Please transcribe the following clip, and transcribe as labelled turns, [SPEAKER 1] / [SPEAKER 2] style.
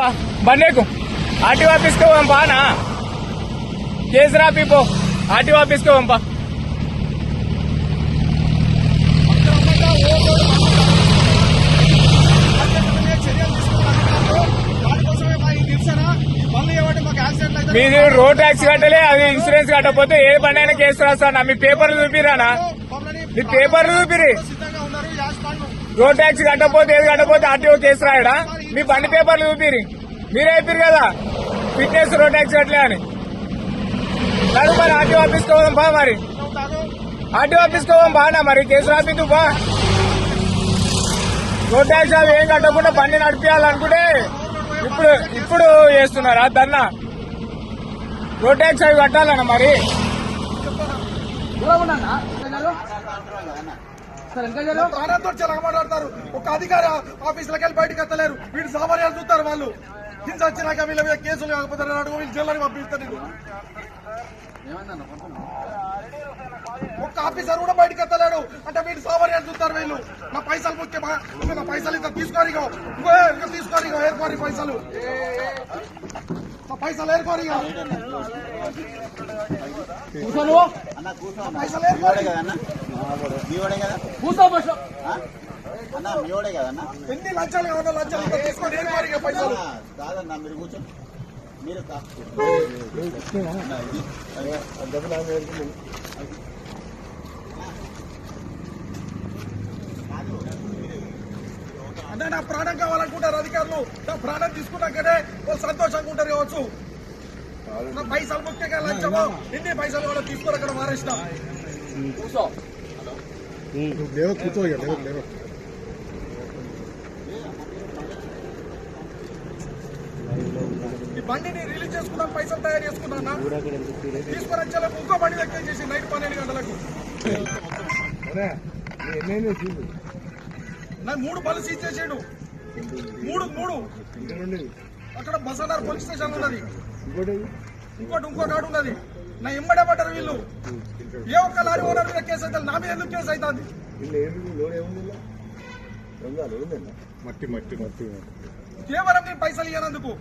[SPEAKER 1] పా బండేకు ఆర్టీఓ ఆఫీస్కి పోదాం పానా కేసు రాపి పో ఆర్టీఓ ఆఫీస్కి పోదాం మీరు రోడ్ ట్యాక్స్ కట్టలే అది ఇన్సూరెన్స్ కట్టకపోతే ఏ బండి అయినా కేసు రాస్తానా? మీ పేపర్లు చూపిరానా? మీ పేపర్లు చూపిరి. రోడ్ ట్యాక్స్ కట్టకపోతే ఏది కట్టకపోతే ఆర్టీఓ కేసు రాయడా? మీ బండి పేపర్లు చూపిరి. మీరే చెప్పారు కదా ఫిట్నెస్ రోడ్ ట్యాక్స్ కట్టలే అని. నడు మరి ఆర్టీఓ ఆఫీస్ పోదాం బా మరి. ఆర్టీఓ ఆఫీస్ పోదాం బానా మరి కేసు రాపిద్దు బా రోడ్ ట్యాక్స్ అవి ఏం కట్టకుండా బండి నడిపించాలనుకుంటే ఇప్పుడు ఇప్పుడు చేస్తున్నారా దన్నా రోడ్ ట్యాక్స్ అవి కట్టాలన్నా మరి?
[SPEAKER 2] ప్రాణంతో మాట్లాడతారు. ఒక అధికారి ఆఫీసులకు వెళ్ళి బయటకు ఎత్తలేరు. వీడు సామాన్యాలు చూస్తారు వాళ్ళు. హింస వచ్చినాక వీళ్ళ మీద కేసులు కాకపోతే అడుగు వీళ్ళు జిల్లాని పంపిస్తారు నీకు. ఒక్క ఆఫీసర్ కూడా బయటకు ఎత్తలేడు. అంటే వీడు సామాన్యాలు చూస్తారు వీళ్ళు. నా పైసలు ముఖ్యమా నా పైసలు ఇంత తీసుకోరు ఇగో. ఇగో ఇంకా తీసుకోరు ఇగో ఏర్కోరి పైసలు. పైసలు ఏర్కోరు
[SPEAKER 3] కూర్చో అన్న.
[SPEAKER 2] పైసలు ఏర్కోరి
[SPEAKER 3] కదా అన్న మీవాడే కదా ఆ? అన్న మీవాడే కదా అన్న
[SPEAKER 2] ఎన్ని లంచాలు కావాలో లంచాలు తీసుకొని ఇగో పైసలు
[SPEAKER 3] కాదన్న మీరు కూర్చో మీరు
[SPEAKER 2] అంటే నా ప్రాణం కావాలనుకుంటారు అధికారులు. నా ప్రాణం తీసుకున్నాకనే వాళ్ళు సంతోషంగా ఉంటారు కావచ్చు. నా పైసలు ముఖ్యంగా లంచమో ఎన్ని పైసలు కూడా తీసుకొని అక్కడ మారేసిన
[SPEAKER 4] లేవ కూర్చో లేవ లేవ.
[SPEAKER 2] ఈ బండిని రిలీజ్ చేసుకున్నాను పైసలు తయారు చేసుకున్నా తీసుకొని వచ్చేలా ఇంకో బండి లెక్క చేసి నైట్ పన్నెండు గంటలకు. నాకు మూడు బలు సీజ్ చేసాడు మూడు మూడు. అక్కడ బసాదార్ పోలీస్ స్టేషన్ ఉన్నది.
[SPEAKER 4] ఇంకోటి?
[SPEAKER 2] ఇంకోటి ఇంకో కాడు ఉన్నది. నా పడ్డారు వీళ్ళు. ఏ ఒక్క లారీ ఓనర్ మీద కేసు అయితే నా మీద ఎందుకు కేసు అవుతుంది?
[SPEAKER 4] మట్టి మట్టి మట్టి
[SPEAKER 2] కేవలం నేను పైసలు ఇవ్వనందుకు